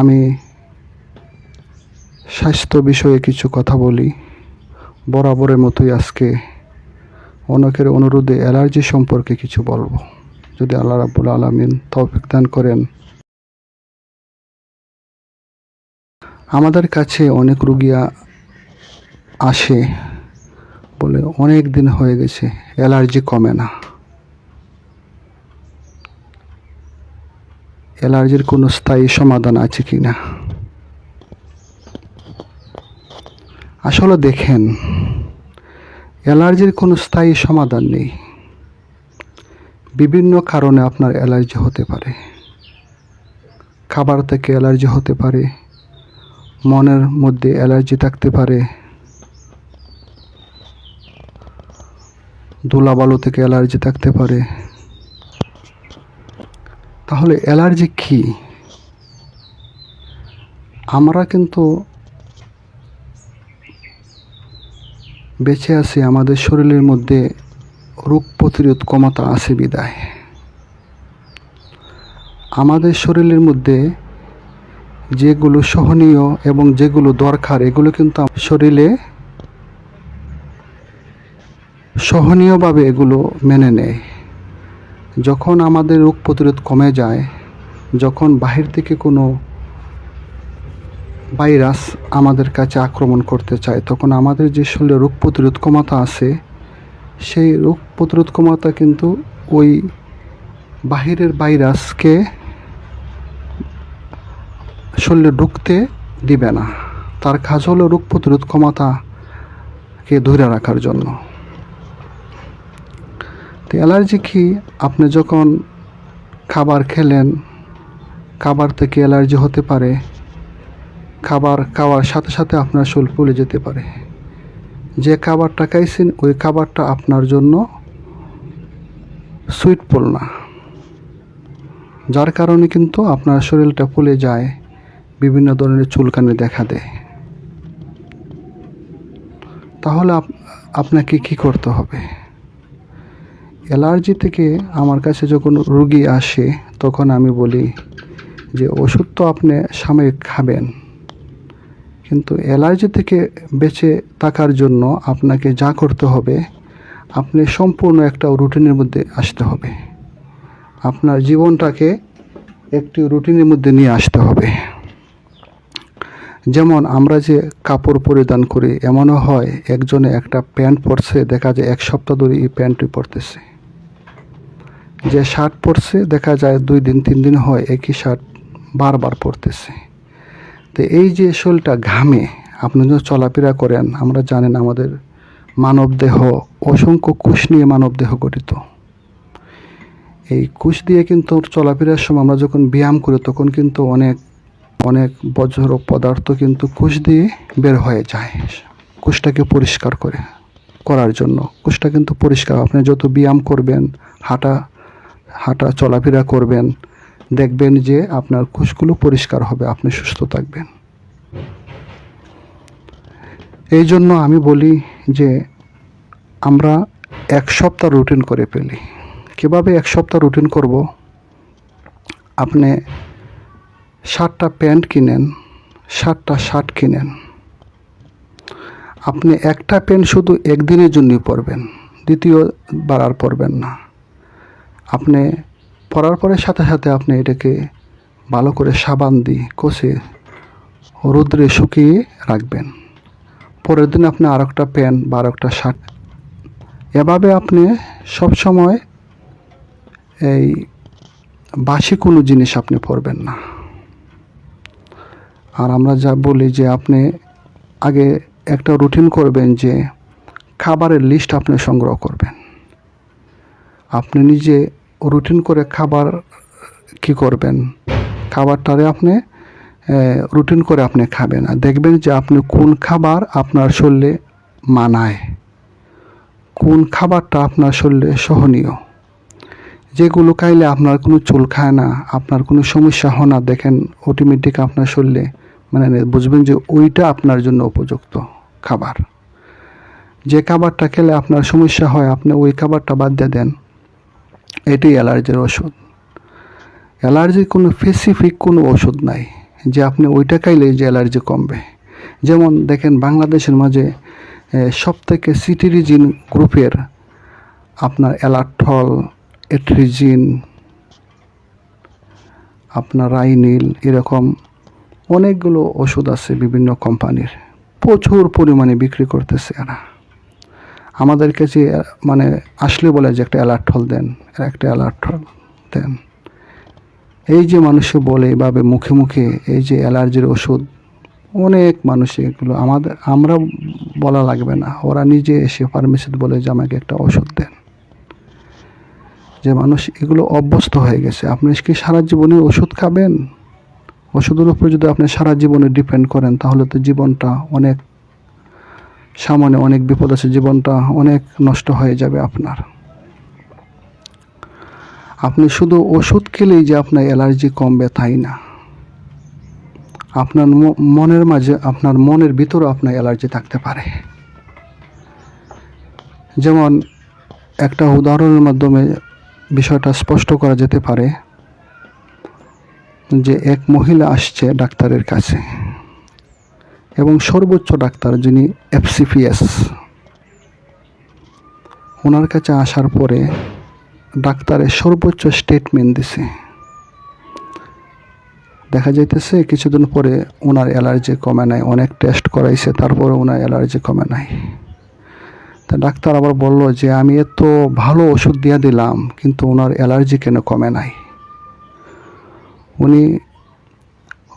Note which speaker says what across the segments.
Speaker 1: আমি স্বাস্থ্য বিষয়ে কিছু কথা বলি। বরাবরের মতোই আজকে অনেকের অনুরোধে অ্যালার্জি সম্পর্কে কিছু বলব। যদি আল্লাহ রাব্বুল আলমিন তৌফিক দান করেন। আমাদের কাছে অনেক রুগিয়া আসে বলে অনেক দিন হয়ে গেছে, অ্যালার্জি কমে না। অ্যালার্জির কোনো স্থায়ী সমাধান আছে কি না? আসলে দেখেন, অ্যালার্জির কোনো স্থায়ী সমাধান নেই। বিভিন্ন কারণে আপনার অ্যালার্জি হতে পারে। খাবার থেকে অ্যালার্জি হতে পারে, মনের মধ্যে অ্যালার্জি থাকতে পারে, ধুলাবালু থেকে অ্যালার্জি থাকতে পারে তাহলে অ্যালার্জি কি? আমরা কিন্তু বেঁচে আছি, আমাদের শরীরের মধ্যে রোগ প্রতিরোধ ক্ষমতা আছে বিদায় আমাদের শরীরের মধ্যে যেগুলো সহনীয় এবং যেগুলো দরকার, এগুলো কিন্তু শরীরে সহনীয়ভাবে এগুলো মেনে নেয়। যখন আমাদের রোগ প্রতিরোধ কমে যায়, যখন বাহির থেকে কোনো ভাইরাস আমাদের কাছে আক্রমণ করতে চায়, তখন আমাদের যে শরীরে রোগ প্রতিরোধ ক্ষমতা আছে, সেই রোগ প্রতিরোধ ক্ষমতা কিন্তু ওই বাহিরের ভাইরাসকে শরীরে ঢুকতে দিবে না। তার কাজ হলো রোগ প্রতিরোধ ক্ষমতাকে ধরে রাখার জন্য। অ্যালার্জি কি? আপনি যখন খাবার খেলেন, খাবার থেকে অ্যালার্জি হতে পারে। খাবার খাওয়ার সাথে সাথে আপনার শরীর ফুলে যেতে পারে। যে খাবারটা খাইছেন, ওই খাবারটা আপনার জন্য সুইট সুইটফুল না। যার কারণে কিন্তু আপনার শরীরটা ফুলে যায়, বিভিন্ন ধরনের চুলকানি দেখা দেয়। তাহলে আপনাকে কি করতে হবে? অ্যালার্জি থেকে আমার কাছে যখন রুগী আসে, তখন আমি বলি যে, ওষুধ তো আপনি সাময়িক খাবেন। কিন্তু অ্যালার্জি থেকে বেঁচে থাকার জন্য আপনাকে যা করতে হবে, আপনি সম্পূর্ণ একটা রুটিনের মধ্যে আসতে হবে। আপনার জীবনটাকে একটি রুটিনের মধ্যে নিয়ে আসতে হবে। যেমন আমরা যে কাপড় পরিধান করি, এমনও হয় একজনে একটা প্যান্ট পরছে, দেখা যায় এক সপ্তাহ ধরে এই প্যান্টটি পরতেছে। যে শার্ট পরছে, দেখা যায় দুই দিন, তিন দিন হয় একই শার্ট বারবার পরতেছে। তো এই যে শরীরটা ঘামে, আপনি যখন চলাফেরা করেন, আমরা জানেন আমাদের মানব দেহ, অসংখ্য কোষ নিয়ে মানব দেহ গঠিত। এই কোষ দিয়ে কিন্তু চলাফেরার সময় আমরা যখন ব্যায়াম করি, তখন কিন্তু অনেক অনেক বজ্র পদার্থ কিন্তু কোষ দিয়ে বের হয়ে যায়। কোষটাকে পরিষ্কার করে, করার জন্য। কোষটা কিন্তু পরিষ্কার। আপনি যত ব্যায়াম করবেন, হাঁটা হাঁটা চলাফেরা করবেন, দেখবেন যে আপনার কোষগুলো পরিষ্কার হবে, আপনি সুস্থ থাকবেন। এই জন্য আমি বলি যে আমরা এক সপ্তাহ রুটিন করে ফেলি। কীভাবে এক সপ্তাহ রুটিন করব? আপনি সাতটা প্যান্ট কিনেন, সাতটা শার্ট কিনেন। আপনি একটা প্যান্ট শুধু একদিনের জন্যই পরবেন, দ্বিতীয়বার আর পরবেন না। আপনি পরার পরে সাথে সাথে আপনি এটাকে ভালো করে সাবান দিয়ে কষে রোদ্রে শুকিয়ে রাখবেন। পরের দিন আপনি আর একটা প্যান্ট বা আর একটা শার্ট। এভাবে আপনি সবসময় এই বাসি কোনো জিনিস আপনি পরবেন না। আর আমরা যা বলি যে আপনি আগে একটা রুটিন করবেন যে খাবারের লিস্ট আপনি সংগ্রহ করবেন। আপনি নিজে রুটিন করে খাবার কি করবেন? খাবারটারে আপনি রুটিন করে আপনি খাবেন। আর দেখবেন যে আপনি কোন খাবার আপনার শরীরে মানায়। কোন খাবারটা আপনার শরীরে সহনীয়। যেগুলো খাইলে আপনার কোনো চুল খায় না, আপনার কোনো সমস্যা হয় না, দেখেন অটোমেটিক আপনার শরীরে মানে বুঝবেন যে ওইটা আপনার জন্য উপযুক্ত খাবার। যে খাবারটা খেলে আপনার সমস্যা হয়, আপনি ওই খাবারটা বাদ দিয়ে দেন। এটাই অ্যালার্জির ওষুধ। অ্যালার্জির কোনো স্পেসিফিক কোনো ওষুধ নাই, যে আপনি ওইটা খাইলে যে অ্যালার্জি কমবে। যেমন দেখেন বাংলাদেশের মাঝে সব থেকে সিটিরিজিন গ্রুপের আপনার অ্যালার্টল, এট্রিজিন, আপনার রাইনিল এরকম অনেকগুলো ওষুধ আছে বিভিন্ন কোম্পানির। প্রচুর পরিমাণে বিক্রি করতেছে এরা। আমাদের কাছে মানে আসলে বলে যে একটা অ্যালার্ট হল দেন, একটা অ্যালার্ট হল দেন। এই যে মানুষে বলে এভাবে মুখে মুখে, এই যে অ্যালার্জির ওষুধ, অনেক মানুষ এগুলো আমাদের, আমরা বলা লাগবে না। ওরা নিজে এসে ফার্মেসিতে বলে যে আমাকে একটা ওষুধ দেন। যে মানুষ এগুলো অভ্যস্ত হয়ে গেছে। আপনি কি সারা জীবনে ওষুধ খাবেন? ওষুধের উপর যদি আপনি সারা জীবনে ডিপেন্ড করেন, তাহলে তো জীবনটা অনেক সামনে অনেক বিপদ আছে, জীবনটা অনেক নষ্ট হয়ে যাবে আপনার। আপনি শুধু ওষুধ খেলেই যে আপনার অ্যালার্জি কমবে তাই না। আপনার মনের মাঝে, আপনার মনের ভিতরেও আপনার অ্যালার্জি থাকতে পারে। যেমন একটা উদাহরণের মাধ্যমে বিষয়টা স্পষ্ট করা যেতে পারে যে এক মহিলা আসছে ডাক্তারের কাছে। এবং সর্বোচ্চ ডাক্তার যিনি এফসিপিএস ওনার কাছে আসার পরে ডাক্তারের সর্বোচ্চ স্টেটমেন্ট দিছে। দেখা যাইতেছে কিছুদিন পরে ওনার অ্যালার্জি কমে নাই, অনেক টেস্ট করাইছে তারপরে ওনার অ্যালার্জি কমে নাই। তা ডাক্তার আবার বলল যে, আমি এত ভালো ওষুধ দিয়ে দিলাম, কিন্তু ওনার অ্যালার্জি কেন কমে নাই? উনি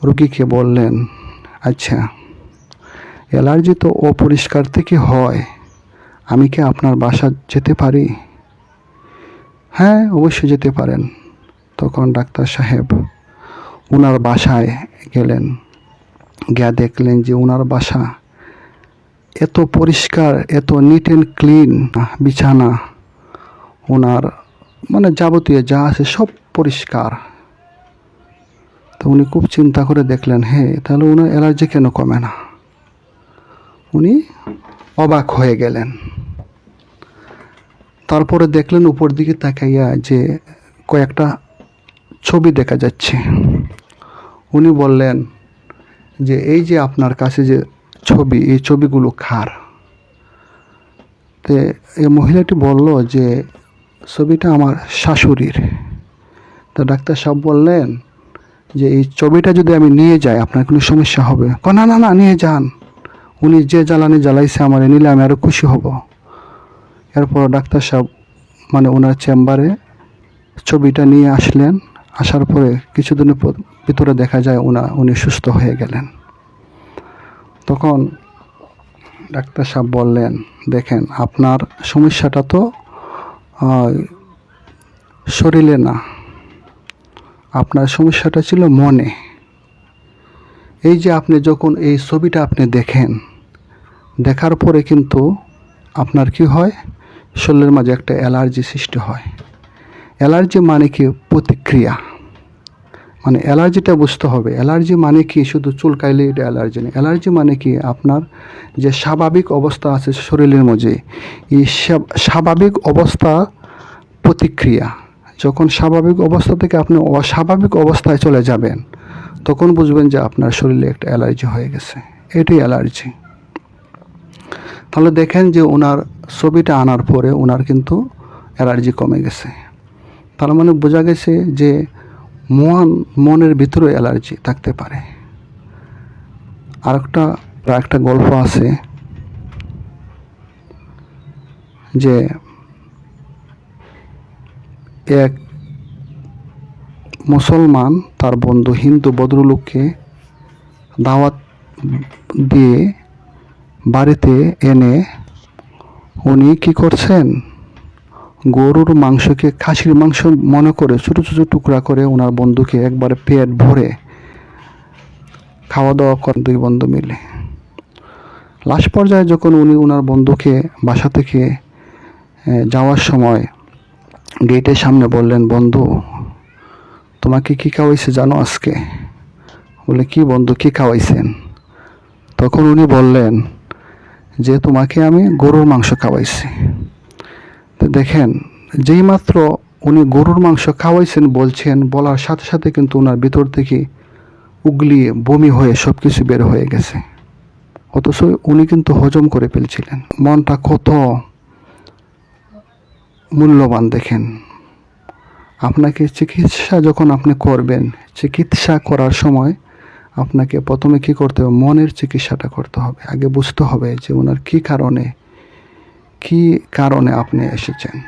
Speaker 1: রুগীকে বললেন আচ্ছা অ্যালার্জি তো অপরিষ্কার থেকে হয়। আমি কি আপনার বাসা যেতে পারি? হ্যাঁ অবশ্যই যেতে পারেন, তখন ডাক্তার সাহেব। ওনার বাসায় গেলেন। গিয়া দেখলেন যে ওনার বাসা এত পরিষ্কার, এত নিট অ্যান্ড ক্লিন বিছানা। ওনার মানে যাবতীয় যা আছে সব পরিষ্কার। তো উনি খুব চিন্তা করে দেখলেন হ্যাঁ তাহলে ওনার অ্যালার্জি কেন কমে না? উনি অবাক হয়ে গেলেন। তারপরে দেখলেন উপর দিকে তাকাইয়া যে কয়েকটা ছবি দেখা যাচ্ছে। উনি বললেন যে, এই যে আপনার কাছে যে ছবি, এই ছবিগুলো খার তে এই মহিলাটি বলল যে, ছবিটা আমার শাশুড়ির। তো ডাক্তার সাহেব বললেন যে, এই ছবিটা যদি আমি নিয়ে যাই, আপনার কোনো সমস্যা হবে? না না না, নিয়ে যান। উনি যে জ্বালানি জ্বালাইছে আমার, নিলে আমি আরও খুশি হব। এরপর ডাক্তার সাহেব মানে ওনার চেম্বারে ছবিটা নিয়ে আসলেন। আসার পরে কিছুদিনের ভিতরে দেখা যায় ওনা উনি সুস্থ হয়ে গেলেন। তখন ডাক্তার সাহেব বললেন, দেখেন, আপনার সমস্যাটা তো শরীরে না। আপনার সমস্যাটা ছিল মনে। এই যে আপনি যখন এই ছবিটা আপনি দেখেন, দেখার পরে কিন্তু আপনার কি হয়? শরীরের মাঝে একটা অ্যালার্জি সৃষ্টি হয়। অ্যালার্জি মানে কি? প্রতিক্রিয়া। মানে অ্যালার্জিটা বুঝতে হবে। অ্যালার্জি মানে কি? শুধু চুলকাইলে এটা অ্যালার্জি নেই অ্যালার্জি মানে কি? আপনার যে স্বাভাবিক অবস্থা আছে শরীরের মধ্যে এই স্বাভাবিক অবস্থা প্রতিক্রিয়া। যখন স্বাভাবিক অবস্থা থেকে আপনি অস্বাভাবিক অবস্থায় চলে যাবেন তখন বুঝবেন যে আপনার শরীরে একটা অ্যালার্জি হয়ে গেছে। এটাই অ্যালার্জি। তাহলে দেখেন যে ওনার ছবিটা আনার পরে ওনার কিন্তু অ্যালার্জি কমে গেছে। তার মানে বোঝা গেছে যে মন, মনের ভিতরে অ্যালার্জি থাকতে পারে। আরেকটা একটা গল্প আছে যে এক মুসলমান তার বন্ধু হিন্দু ভদ্রলোককে দাওয়াত দিয়ে বাড়িতে এনে উনি কি করছেন? গরুর মাংসকে খাসির মাংস মনে করে ছোটো ছোটো টুকরা করে ওনার বন্ধুকে একবারে পেট ভরে খাওয়া দাওয়া করেন দুই বন্ধু মিলে। লাস্ট পর্যায়ে যখন উনি ওনার বন্ধুকে বাসা থেকে যাওয়ার সময় গেটের সামনে বললেন, বন্ধু তোমাকে কি খাওয়াইছে জানো আজকে? বলে, কি বন্ধু, কি খাওয়াইছেন? তখন উনি বললেন যে, তোমাকে আমি গরুর মাংস খাওয়াইছি। দেখেন, যেই মাত্র উনি গরুর মাংস খাওয়াইছেন বলছেন, বলার সাথে সাথে কিন্তু ওনার ভিতর থেকে উগলিয়ে বমি হয়ে সব কিছু বের হয়ে গেছে। অথচ উনি কিন্তু হজম করে ফেলছিলেন। মনটা কত মূল্যবান দেখেন। আপনাকে চিকিৎসা যখন আপনি করবেন, চিকিৎসা করার সময় আপনাকে প্রথমে কি করতে হবে? মনের চিকিৎসাটা করতে হবে। আগে বুঝতে হবে যে ওনার কী কারণে কী কারণে আপনি এসেছেন।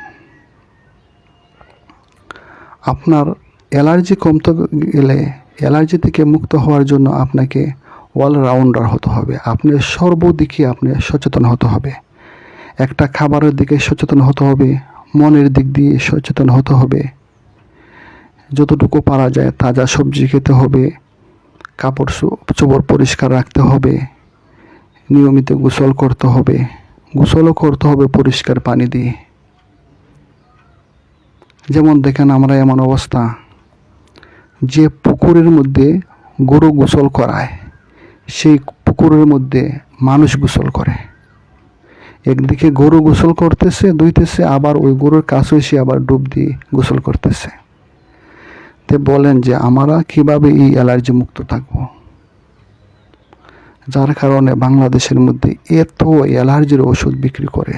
Speaker 1: আপনার অ্যালার্জি কমতে গেলে, অ্যালার্জি থেকে মুক্ত হওয়ার জন্য আপনাকে অলরাউন্ডার হতে হবে। আপনি সর্বদিকে আপনি সচেতন হতে হবে। একটা খাবারের দিকে সচেতন হতে হবে, মনের দিক দিয়ে সচেতন হতে হবে। যতটুকু পারা যায় তাজা সবজি খেতে হবে, কাপড় চোপড় পরিষ্কার রাখতে হবে, নিয়মিত গোসল করতে হবে, গোসলও করতে হবে পরিষ্কার পানি দিয়ে। যেমন দেখেন আমরা এমন অবস্থা, যে পুকুরের মধ্যে গরু গোসল করায়, সেই পুকুরের মধ্যে মানুষ গোসল করে। একদিকে গরু গোসল করতেছে, ধুইতেছে, আবার ওই গরুর কাছে এসে আবার ডুব দিয়ে গোসল করতেছে। তে বলেন যে, আমরা কীভাবে এই অ্যালার্জি মুক্ত থাকব? যার কারণে বাংলাদেশের মধ্যে এত অ্যালার্জির ওষুধ বিক্রি করে।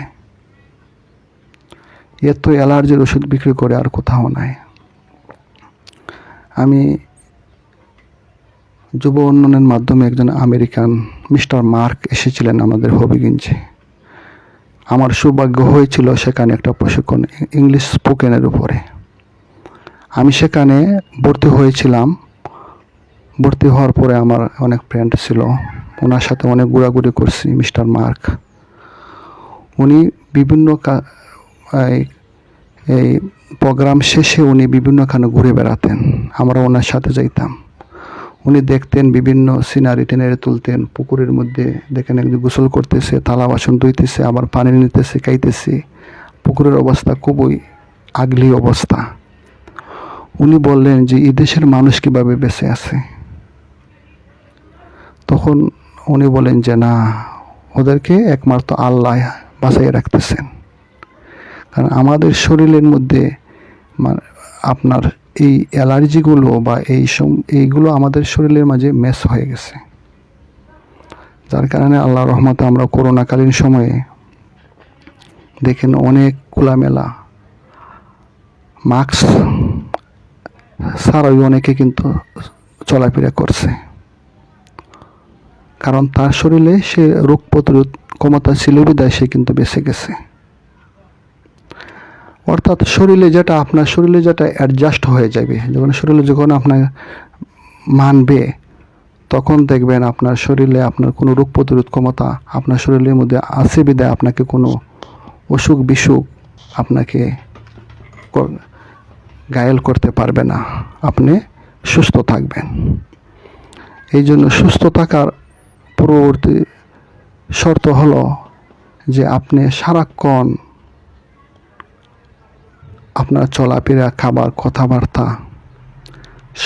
Speaker 1: এত অ্যালার্জির ওষুধ বিক্রি করে আর কোথাও নাই। আমি যুব উন্নয়নের মাধ্যমে একজন আমেরিকান মিস্টার মার্ক এসেছিলেন আমাদের হবিগঞ্জে। আমার সৌভাগ্য হয়েছিল সেখানে একটা প্রশিক্ষণ ইংলিশ স্পোকেনের উপরে। আমি সেখানে ভর্তি হয়েছিলাম। ভর্তি হওয়ার পরে আমার অনেক ফ্রেন্ড ছিল। ওনার সাথে অনেক ঘোরাঘুরি করছি, মিস্টার মার্ক। উনি বিভিন্ন এই- প্রোগ্রাম শেষে উনি বিভিন্নখানে ঘুরে বেড়াতেন। আমরা ওনার সাথে যাইতাম। উনি দেখতেন বিভিন্ন সিনারি টেনে তুলতেন, পুকুরের মধ্যে দেখেন একজন গোসল করতেছে, থালা বাসন ধুইতেছে, আবার পানি নিতেছে, খাইতেছে। পুকুরের অবস্থা খুবই আগলি অবস্থা। উনি বললেন যে, এই দেশের মানুষ কীভাবে বেঁচে আছে? তখন উনি বলেন যে, না, ওদেরকে একমাত্র আল্লাহ বাঁচাই রাখতেছেন। কারণ আমাদের শরীরের মধ্যে মানে আপনার এই অ্যালার্জিগুলো বা এই এইগুলো আমাদের শরীরের মাঝে মেস হয়ে গেছে। যার কারণে আল্লাহ রহমতে আমরা করোনাকালীন সময়ে দেখেন অনেক খোলামেলা মাস্ক ছাড়াই অনেকে কিন্তু চলাফেরা করছে। কারণ তার শরীরে সে রোগ প্রতিরোধ ক্ষমতা ছিল, বিদায় সে কিন্তু বেঁচে গেছে। অর্থাৎ শরীরে যেটা, আপনার শরীরে যেটা অ্যাডজাস্ট হয়ে যাবে, যখন শরীরে যখন আপনার মানবে, তখন দেখবেন আপনার শরীরে আপনার কোনো রোগ প্রতিরোধ ক্ষমতা আপনার শরীরের মধ্যে আছে, বিদায় আপনাকে কোনো অসুখ বিসুখ আপনাকে ঘায়েল করতে পারবে না। আপনি সুস্থ থাকবেন। এই জন্য সুস্থ থাকার পূর্ববর্তী শর্ত হলো যে আপনি সারাক্ষণ আপনার চলাফেরা, খাবার, কথাবার্তা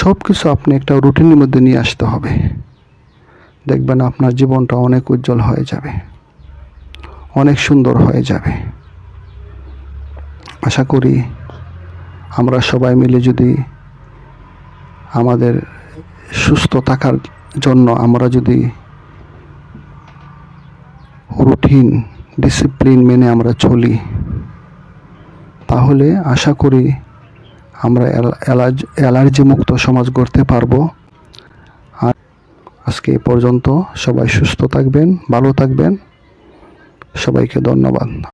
Speaker 1: সব কিছু আপনি একটা রুটিনের মধ্যে নিয়ে আসতে হবে। দেখবেন আপনার জীবনটা অনেক উজ্জ্বল হয়ে যাবে, অনেক সুন্দর হয়ে যাবে। আশা করি আমরা সবাই মিলে যদি আমাদের সুস্থ থাকার জন্য আমরা যদি রুটিন, ডিসিপ্লিন মেনে আমরা চলি, তাহলে আশা করি আমরা অ্যালার্জি মুক্ত সমাজ গড়তে পারব। আর আজকে এ পর্যন্ত সবাই সুস্থ থাকবেন, ভালো থাকবেন। সবাইকে ধন্যবাদ।